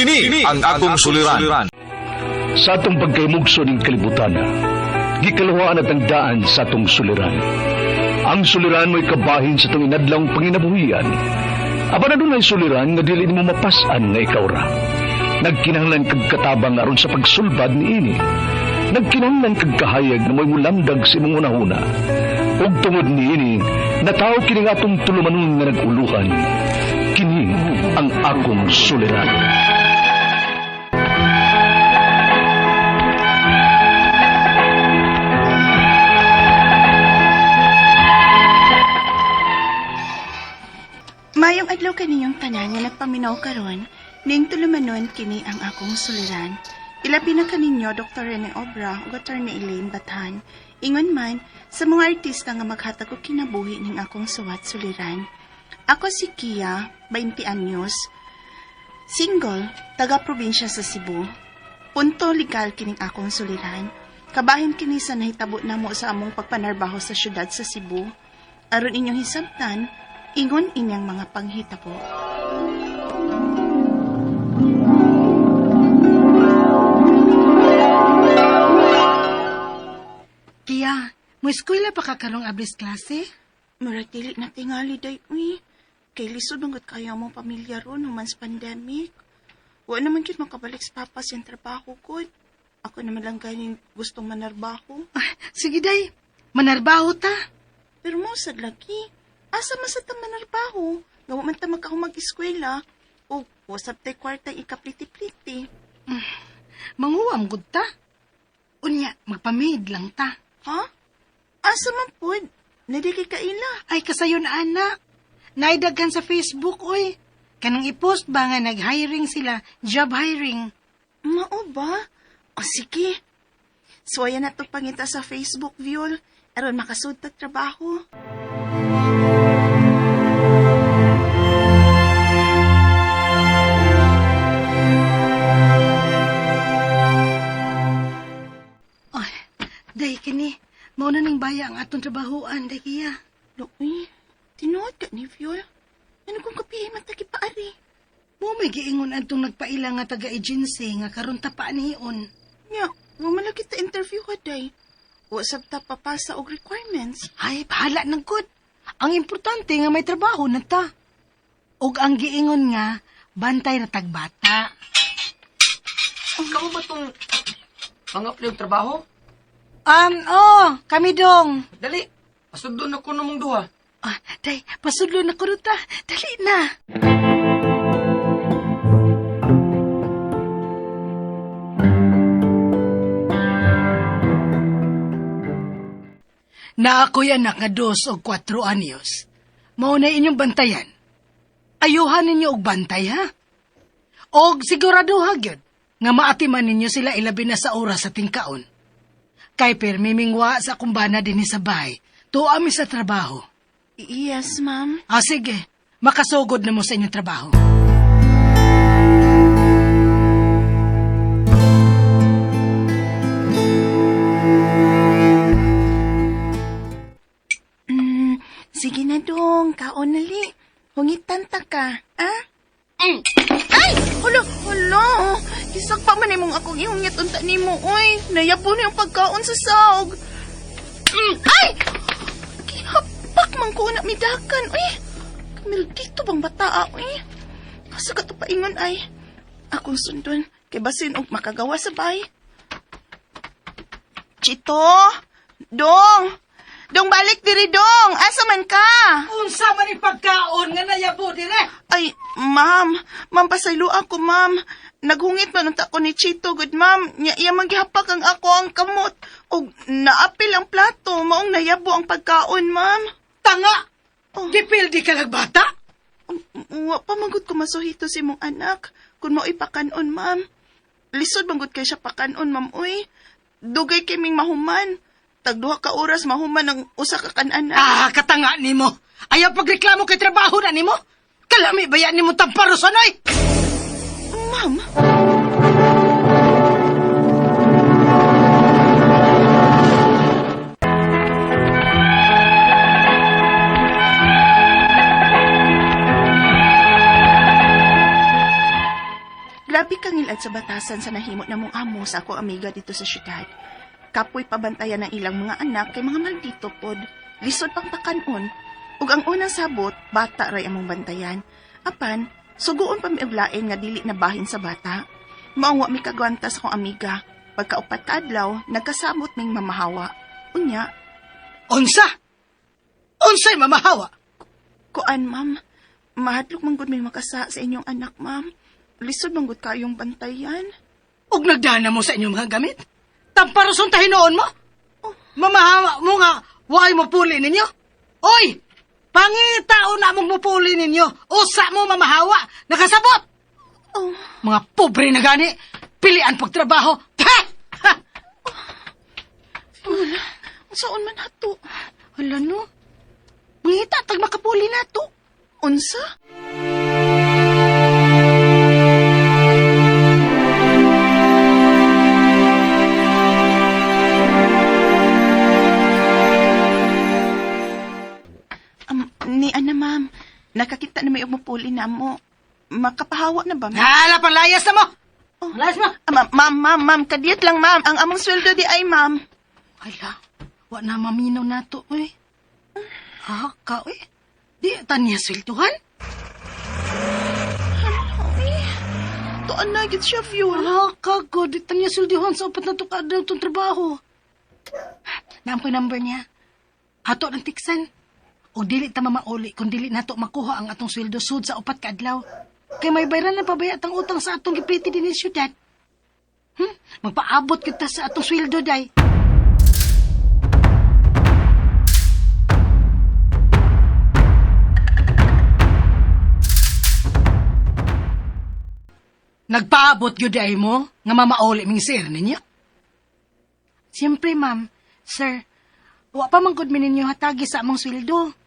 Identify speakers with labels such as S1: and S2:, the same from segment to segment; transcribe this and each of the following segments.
S1: Kini ang akong suliran.
S2: Sa atong pagkaymugso ng kalibutan, gikalawaan at ang daan sa atong suliran. Ang suliran mo'y kabahin sa itong inadlang panginabuhian. Aba na doon ay suliran nga dili mo mapasan nga ikaw ra. Nagkinahanglan kag katabang aron sa pagsulbad ni ini. Nagkinahanglan kag kahayag na mo'y mulamdag sa imong unahuna. Ug tungod ni ini, nataw kini nga atong tulumanon nga naguluhan. Kini ang akong suliran.
S3: Kaniyong tanan nga nagpaminaw karon, ning tulumanon kini ang akong suliran. Ilabi na kaninyo Dr. Rene Obra ug Attorney Elaine Bathan. Ingon man sa mga artista nga maghatag og kinabuhi ning akong suwat suliran. Ako si Kia, 20 anyos, single, taga probinsya sa Cebu. Punto legal kining akong suliran. Kabahin kini sa nahitabo namo sa among pagpanarbaho sa syudad sa Cebu. Aron inyong hisabtan, ingon inyang mga panghitabo.
S4: Kaya, mo eskwela pa ka karong ablis klase?
S3: Murag dili na tingali day uy. Kay lisod ang kaya mo pamilya ron human sa pandemic. Wa naman yun makabalik sa papas yung trabaho ko. Ako naman lang ganin gustong manarbaho.
S4: Ah, sige day, manarbaho ta.
S3: Pero mo sad lagi. Asa man sa ta manarbaho? Gawa man ta magkahumag-eskwela. O wasap tay kwarta ikapliti-pliti.
S4: Manguwam gud ta. Unya, magpamid lang ta.
S3: Ha? Asa man pod? Nadiki kaila.
S4: Ay, kasayon anak. Naidaghan sa Facebook, oy. Kanang i-post ba nga nag-hiring sila, job hiring.
S3: Mao ba? O sige. Suwaya na to pangita sa Facebook, Viol. Aron makasud ta trabaho.
S4: Baya ang atong trabahoan, day kiya.
S3: Loy, tinuod ka ni Viol. Ano kung kapihay man tagi paari?
S4: Mo may giingon adtong nagpaila nga taga-agency nga karon ta pa niyon.
S3: Nya, wa man lagi ta interview ka day. Wasap ta papasa og requirements.
S4: Ay, bahala ng good. Ang importante nga may trabaho na ta. Og ang giingon nga, bantay na tagbata.
S5: Ikaw ba itong pang-apply yung trabaho?
S4: Um, oh, kami dong.
S5: Dali, pasudon ako namang duha.
S4: Ah, day, pasudlo na ko ta. Dali na. Na ako'y anak nga dos o kwatro anyos. Mao na inyong bantayan. Ayuhan ninyo og bantay, ha? Og sigurado hagyod nga maatiman ninyo sila ilabi na sa oras sa tingkaon. Kay permimingwa sa kumbana din sa bahay, tuami sa trabaho.
S3: Yes, ma'am.
S4: Ah, sige. Makasugod na mo sa inyong trabaho.
S3: Mm, sige na dong, kaon nali. Hungitan ta ka, ha? Mm. Ay! Hala, hala! Isak pa man imong akong ihungit unta nimo, oy. Nayabo na yung pagkaon sa saog. Mm. Ay! Kihapak man ko na midakan, oy. Kamil dito bang bataa, oy. Asa ka to paingon, ay. Akong sundon, kay basin og makagawa sa bay. Chito! Dong! Dong balik diri dong! Asa man ka?
S4: Unsa man ni pagkaon nga nayabo dire?
S3: Ay, ma'am. Ma'am, pasaylo ako, ma'am. Naghungit man unta ko ni Chito, good ma'am. Nya iya maghihapak ang ako ang kamot. O naapil ang plato, maong nayabo ang pagkaon, ma'am.
S4: Tanga!
S3: Oh.
S4: Dipildi ka nagbata?
S3: Um, Wa pa magud ko masuhito si mong anak. Kung mo ipakanon, ma'am. Lisod manggod kay siya pakanon, ma'am, uy. Dugay kaming mahuman. Tagduha ka oras mahuman ang usa ka kananan.
S4: Ah, katanga nimo. Ayaw pagreklamo kay trabaho na nimo. Kalami bayan nimo tamparoson ay.
S3: Ma'am? Grabe kang ilad sa batasan sa nahimot na mong amo sa akong amiga dito sa syudad. Kapoy pabantayan ng ilang mga anak kay mga maldito pod. Lisod pang pakanon. Ug ang unang sabot, bata ray among bantayan. Apan, suguon pa mi og lain nga dili na bahin sa bata. Maungwa mi kagwanta sa akong amiga. Pagkaupat ka adlaw, nagkasabot ming mamahawa. Unya,
S4: Unsa? Unsay mamahawa?
S3: Kuan, ma'am. Mahadlok manggod may makasa sa inyong anak, ma'am. Lisod manggod kayong bantayan.
S4: Ug nagdana mo sa inyong mga gamit? Tamparoson tahinoon mo? Mamahawa mo nga, why mo puli ninyo? Oy! Pangitao na mong mupuli ninyo. Usa mo mamahawa. Nakasabot!
S3: Oh,
S4: Mga pobre na gani. Pilian pagtrabaho. Ha! Ha!
S3: saan man hato?
S4: Hala no. Mangita, tag makapuli na to.
S3: Unsa? Um, ni Ana, ma'am. Nakakita na may umupuli na mo. Makapahawa na ba, ma'am?
S4: Hala, panlayas na mo. Layas mo.
S3: Ah, ma'am, ma'am, ma'am, ma'am, kadiyat lang, ma'am. Ang among sweldo di ay, ma'am.
S4: Hala, wa na maminaw na to, uy. Ha, ka, uy. Di, tanya sweltuhan?
S3: Ay, tuan na gid siya, view.
S4: Hala, ka, go. Di tanya sweltuhan sa upat na to ka daw itong trabaho. Naam ko yung number niya. Hato ng tiksan. O dili ta mamauli kung dili nato makuha ang atong sweldo sud sa upat ka adlaw. Kay may bayran na pabayat ang utang sa atong gipiti din sa syudad. Hmm? Magpaabot kita sa atong sweldo, day. Nagpaabot gyud ay mo nga mamauli ming sir ninyo? Siyempre, ma'am. Sir, wa pa man mi ninyo hatagi sa among sweldo.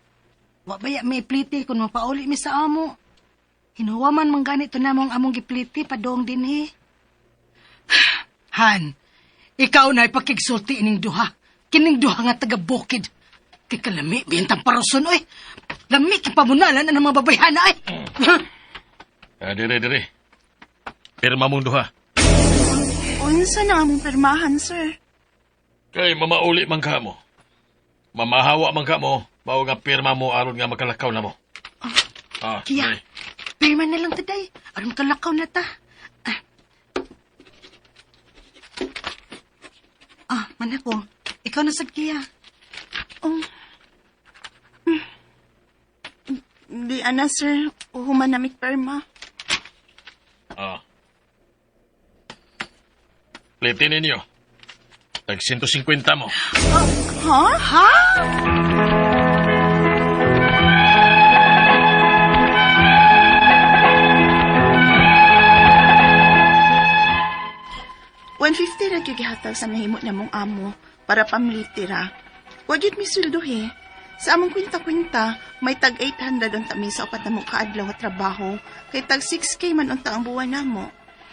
S4: Wa baya may pliti kung mapauli mi sa amo. Hinuwa man ganito namong among gipliti padong dinhi. Han, ikaw na ipakigsulti ining duha. Kining duha nga taga bukid. Kay kalami, bintang paroson, oy. Lami, kipamunalan na ng mga babayhana, ay.
S2: Ah, dire, dire. Pirma mong duha.
S3: Unsa na among pirmahan, sir?
S2: Kay mamauli man ka mo. Mamahawa man ka mo. Mao nga pirma mo aron nga makalakaw na mo. Ah,
S4: Kiya,
S2: dire.
S4: pirma na lang taday. Aram kalakaw na ta. Ah, ah manako. Ikaw na sad kiya.
S3: Oh. Hmm. Di ana, sir. Uhuman na mi perma.
S2: Ah. Pliti ninyo. Tag 150 mo.
S3: Ha? Ha? One fifty ra gyud gihatag sa nahimo na mong amo para pamlitira. Wa gyud mi sweldo he. Sa among kwinta-kwinta, may tag 800 unta mi sa upat na mong kaadlaw nga trabaho, kay tag 6k man unta ang buwan namo.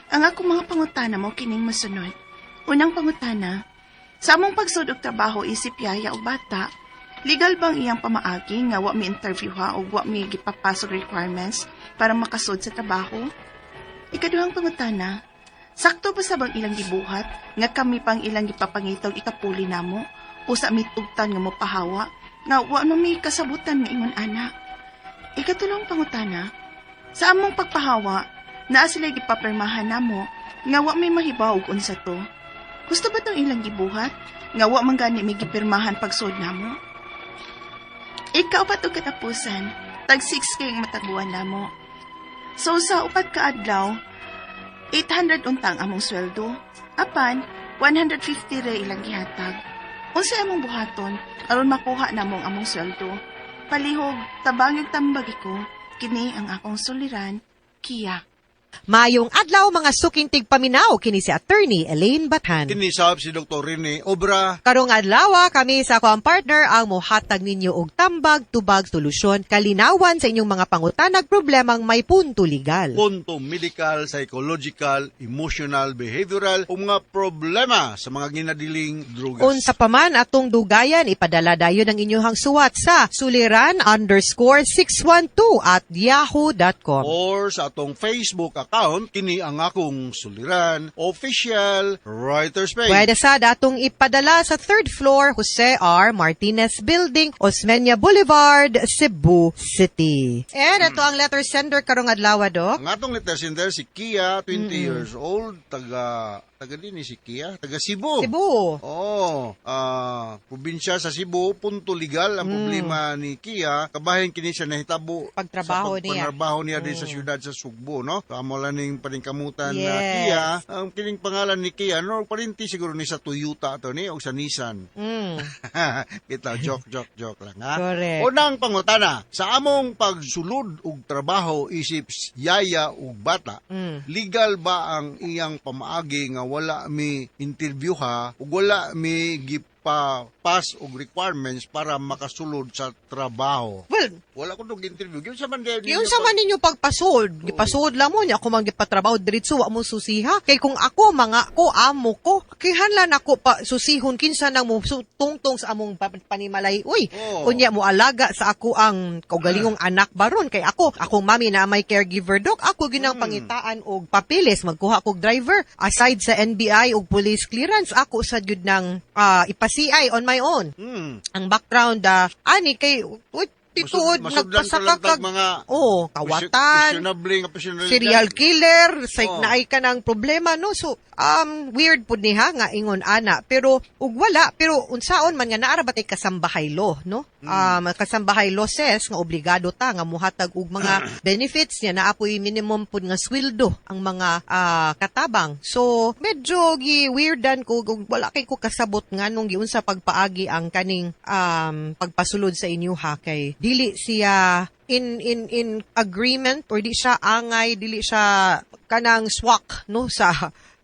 S3: Ang ako mga pangutana mo kining masunod. Unang pangutana, sa among pagsud og trabaho isip yaya o bata, legal bang iyang pamaagi nga wa mi interview ha o wa mi gipapasok requirements para makasud sa trabaho? Ikaduhang pangutana, sakto pa sa bang ilang gibuhat nga kami pang ilang gipapangitaw ikapuli namo usa mi tugtan nga mopahawa nga wa no mi kasabutan nga ingon ana. Ikatulong pangutana, sa among pagpahawa, naa sila gipapirmahan namo nga wa may mahibaw og unsa to. Gusto ba tong ilang gibuhat? Nga wa man gani may gipirmahan pagsud namo? Ikaw pa to katapusan, tag 6k ang mataguan namo. So sa upat ka adlaw, 800 untang among sweldo. Apan, 150 ra ilang gihatag. Unsa among buhaton aron makuha namong among sweldo? Palihog, tabangig tambagi ko, kini ang akong suliran, Kia.
S6: Mayong adlaw mga sukintig paminaw kini si attorney Elaine Bathan.
S7: Kinisab si Dr. Rene Obra.
S6: Karong adlaw kami sa akong partner ang mohatag ninyo og tambag tubag solusyon kalinawan sa inyong mga pangutanag problemang may punto legal.
S7: Punto medical, psychological, emotional, behavioral o mga problema sa mga ginadiling drugas.
S6: Unsa pa man atong dugayan ipadala dayon ang inyong suwat sa suliran underscore 612 at yahoo.com.
S7: Or sa atong Facebook account kini ang akong suliran official writer's page.
S6: Pwede sa datong ipadala sa third floor Jose R. Martinez Building, Osmeña Boulevard, Cebu City. And ito ang letter sender karong adlaw, Dok.
S7: Ang atong letter sender si Kia, 20 years old, taga taga din ni si Kia, taga Cebu.
S6: Cebu.
S7: Oh, ah, probinsya sa Cebu, punto legal ang problema ni Kia, kabahin kini siya nahitabo
S6: Pagtrabaho
S7: sa
S6: niya.
S7: pagpanarbaho niya din sa syudad sa Sugbo, no? Kamo lang ning paningkamutan na
S6: Yes.
S7: Kia, ang kining pangalan ni Kia, no, parinti siguro ni sa Toyota to ni o sa Nissan.
S6: Mm.
S7: Kita joke joke joke lang ha.
S6: Correct.
S7: Unang pangutana, sa among pagsulod og trabaho isip yaya ug bata,
S6: Mm.
S7: legal ba ang iyang pamaagi nga wala mi interview ha ug wala mi gipa pass og requirements para makasulod sa trabaho.
S6: Well,
S7: Wala ko nung interview. Yung sa man din-
S6: Yung sa man ninyo pagpasod, gipasod lang mo niya ako mang gipatrabaho diretso wa mo susiha. Kay kung ako mga ko amo ko, kay hanlan ako pa susihon kinsa nang mo tungtong sa among pa- panimalay. Uy,
S7: Oo.
S6: kunya mo alaga sa ako ang kaugalingong anak baron kay ako, akong mami na may caregiver dok, ako ginang pangitaan og papilis magkuha kog driver aside sa NBI og police clearance ako sa gyud nang ah, ipa-CI on my own.
S7: Hmm.
S6: Ang background ah, ani kay uy, tituod
S7: Masud- masudlan
S6: nagpasaka
S7: ka lang
S6: kag
S7: tag mga
S6: oh, kawatan, serial killer, psych
S7: Oh.
S6: na ay ka ng problema, no? So, um, weird po niha nga ingon ana. Pero, ug wala, pero unsaon man nga naara ba tay kasambahay law, no? Um, kasambahay law says nga obligado ta nga muhatag og mga benefits niya na apoy minimum pud nga sweldo ang mga ah, katabang. So, medyo gi weirdan ko kung wala kay ko kasabot nga nung giunsa pagpaagi ang kaning um, pagpasulod sa inyo ha kay dili siya in in in agreement or di siya angay dili siya kanang swak no sa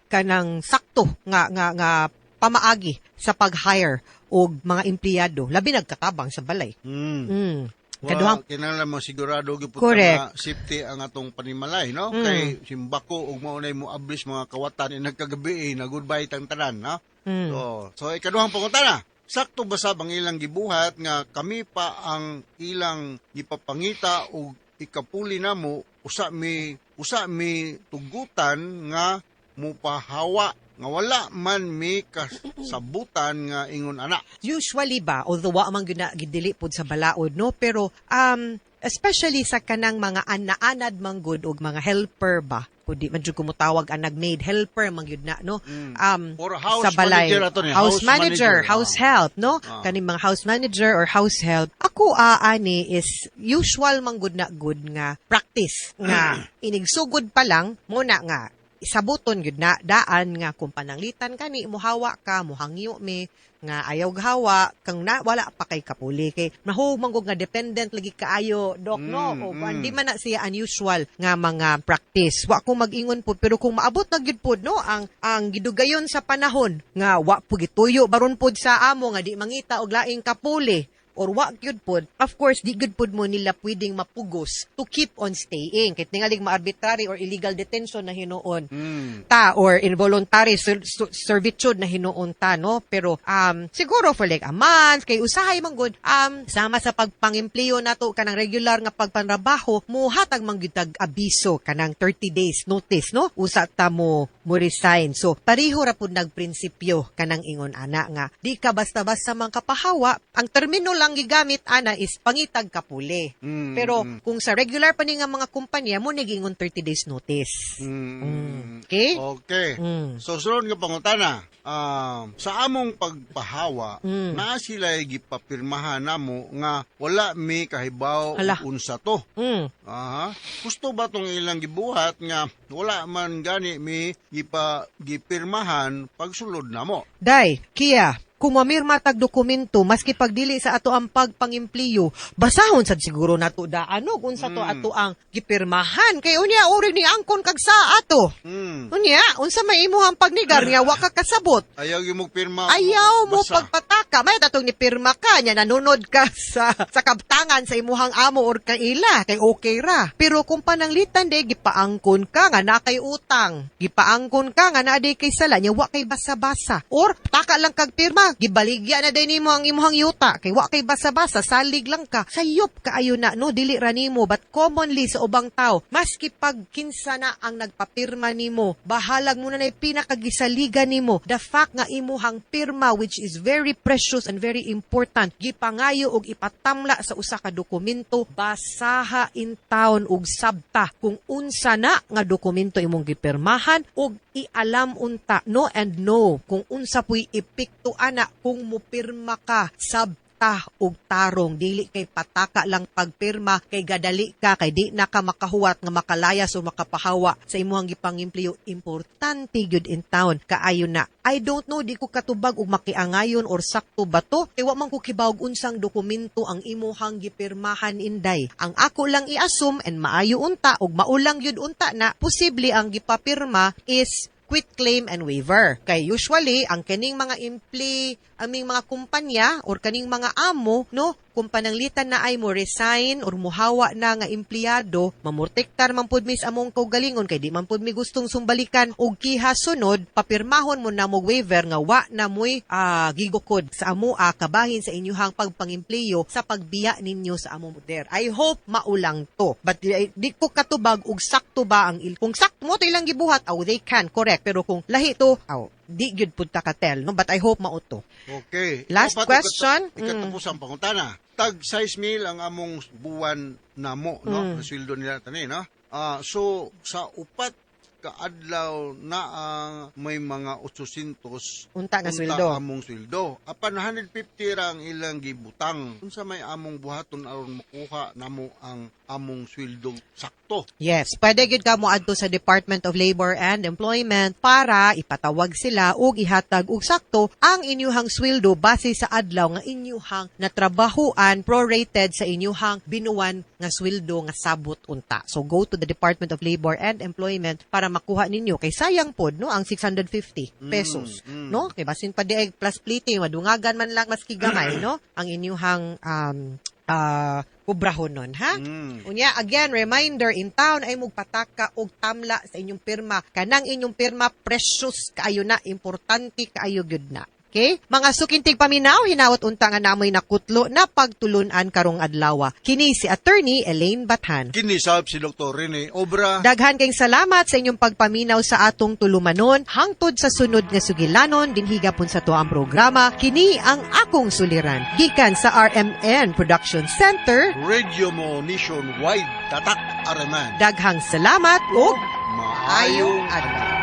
S6: kanang sakto nga nga nga pamaagi sa pag-hire og mga empleyado labi nagkatabang sa balay.
S7: Hmm.
S6: Mm.
S7: Wow,
S6: Kaduhang
S7: kinahanglan mo sigurado gyud nga safety ang atong panimalay, no?
S6: Mm.
S7: Kay simbako ug maunay mo ablis mga kawatan in nagkagabi eh, na goodbye tang tanan, no?
S6: mm.
S7: So, so ikaduhang pangutana. Sakto ba sa bang ilang gibuhat nga kami pa ang ilang gipapangita o ikapuli namo usa mi usa mi tugutan nga mupahawa nga wala man mi kasabutan nga ingon ana.
S6: usually ba although wa man gyud gidili pod sa balaod no pero um especially sa kanang mga anaanad man gud og mga helper ba pudi man jud kumutawag ang nagmaid helper man gyud na no um
S7: Or house
S6: sa balay
S7: manager ato ni,
S6: house,
S7: house
S6: manager,
S7: manager.
S6: house
S7: Ah.
S6: help no
S7: Ah.
S6: kaning mga house manager or house help ako aani is usual man gud na good nga practice nga inigsugod pa lang mo na nga isabuton gyud na daan nga kung pananglitan kani muhawa ka muhangyo mi nga ayaw gawa kang na, wala pa kay kapuli. Kay mahumang nga dependent lagi kaayo dok no?
S7: Mm,
S6: o
S7: mm.
S6: hindi man na siya unusual nga mga practice. Wa ko mag-ingon pud pero kung maabot na gyud pud no ang ang gidugayon sa panahon nga wa pud gituyo baron pud sa amo nga di mangita og laing kapuli or wa gyud pod of course di gyud pod mo nila pwedeng mapugos to keep on staying. Kit tingalig ma-arbitrary or illegal detention na hinuon
S7: Hmm.
S6: ta or involuntary ser- ser- servitude na hinuon ta no? Pero um siguro for like a month kay usahay man gud um sama sa pagpangempleyo nato kanang regular nga pagpanrabaho muhatag man gyud abiso kanang 30 days notice no? Usa ta mo mo resign. So pareho ra pud nagprinsipyo kanang ingon ana nga di ka basta-basta man kapahawa. Ang termino lang gigamit ana is pangitag kapuli
S7: Mm,
S6: pero
S7: mm.
S6: kung sa regular pa ni nga mga kumpanya mo nagingon 30 days notice
S7: Mm,
S6: Mm.
S7: mm.
S6: okay
S7: Okay.
S6: Mm.
S7: So sunod nga pangutana, um, sa among pagpahawa,
S6: Mm.
S7: na sila gipapirmahan namo nga wala mi kahibaw
S6: Ala.
S7: unsa to.
S6: Mm.
S7: Aha. Gusto ba tong ilang gibuhat nga wala man gani mi gipa gipirmahan pagsulod namo?
S6: Day, Kia, kung mamirma tag dokumento, maski pagdili sa ato ang pagpangimpliyo, basahon sad siguro nato daano kung sa to
S7: Mm.
S6: ato ang gipirmahan. Kay unya uri ni angkon kag sa ato.
S7: Hmm.
S6: Unya, unsa may imuhang pagnigar nga wa ka kasabot.
S7: Ayaw mo pirma.
S6: Ayaw mo
S7: basa.
S6: Pagpatak ka, may tatong ni pirma ka, nya nanunod ka sa, sa kabtangan sa imuhang amo or kaila, kay okay ra. Pero kung pananglitan de, gipaangkon ka nga na kay utang. Gipaangkon ka nga na kay sala, nya wa kay basa-basa. Or, taka lang kag pirma, gibaligya na din nimo ang imuhang yuta, kay wa kay basa-basa, salig lang ka. Sayop ka ayo na, no, dili ra nimo, but commonly sa ubang tao, maski pag kinsa na ang nagpapirma nimo, bahalag mo na na pinakagisaligan nimo, the fact nga imuhang pirma which is very precious and very important, gipangayo og ipatamla sa usa ka dokumento, basaha in town og sabta kung unsa na nga dokumento imong gipirmahan. Og ialam unta no and no kung unsa puy epekto ana kung mupirma ka sabta ta og tarong. Dili kay pataka lang pagpirma kay gadali ka kay di na ka makahuwat nga makalayas o makapahawa sa imuhang gipangimplyo importante gyud in town. Kaayo na I don't know di ko katubag og makiangayon or sakto ba to? Kay wa man ko kibawog unsang dokumento ang imuhang gipirmahan inday. Ang ako lang i-assume and maayo unta og maulang gyud unta na posible ang gipapirma is quit claim and waiver. Kay usually, ang kaning mga impli, aming mga kumpanya or kaning mga amo, no, kung pananglitan na ay mo resign or muhawa na nga empleyado, mamurtektar man pud mis among kaugalingon kay di man pud mi gustong sumbalikan og kiha sunod, papirmahon mo na mo waiver nga wa na mo'y ah, gigukod sa amo a kabahin sa inyuhang pagpangimpleyo sa pagbiya ninyo sa amo der. I hope maulang to. But di, di ko katubag og sakto ba ang il. Kung sakto mo to ilang gibuhat, oh, they can, correct. Pero kung lahi to, oh, di gyud pud ta katel, no? But I hope mao to.
S7: Okay.
S6: Last
S7: Dapat
S6: question.
S7: ikat- Ikatapos ang pangutana. Tag 6 mil ang among buwan namo, no?
S6: Mm.
S7: Sweldo nila tani, no? Ah, so sa upat kaadlaw na ang may mga 800
S6: Unta nga sweldo.
S7: among sweldo. Apan 150 ra ang ilang gibutang. Unsa may among buhaton aron makuha namo ang among sweldo sakto.
S6: Yes, pwede gyud ka mo adto sa Department of Labor and Employment para ipatawag sila ug ihatag og sakto ang inyuhang sweldo base sa adlaw nga inyuhang natrabahuan prorated sa inyuhang binuwan nga sweldo nga sabot unta. So go to the Department of Labor and Employment para makuha ninyo kay sayang pod no ang 650 pesos
S7: mm.
S6: no kay basin pa diay plus plating madungagan man lang maski gamay no ang inyuhang um ah kubrahon nun, ha?
S7: Mm.
S6: Unya, again, reminder, in town ay mugpataka og tamla sa inyong pirma. Kanang inyong pirma, precious kaayo na, importante kaayo gyud na. Okay? Mga sukintig paminaw, hinawat unta nga namoy nakutlo na pagtulunan karong adlaw. Kini si attorney Elaine Bathan.
S7: Kinisab si Dr. Rene Obra.
S6: Daghan kayong salamat sa inyong pagpaminaw sa atong tulumanon hangtod sa sunod nga sugilanon dinhi gapon sa tuang programa kini ang akong suliran gikan sa RMN Production Center
S7: Radio mo nationwide tatak araman.
S6: daghang salamat ug
S7: Maayong
S6: adlaw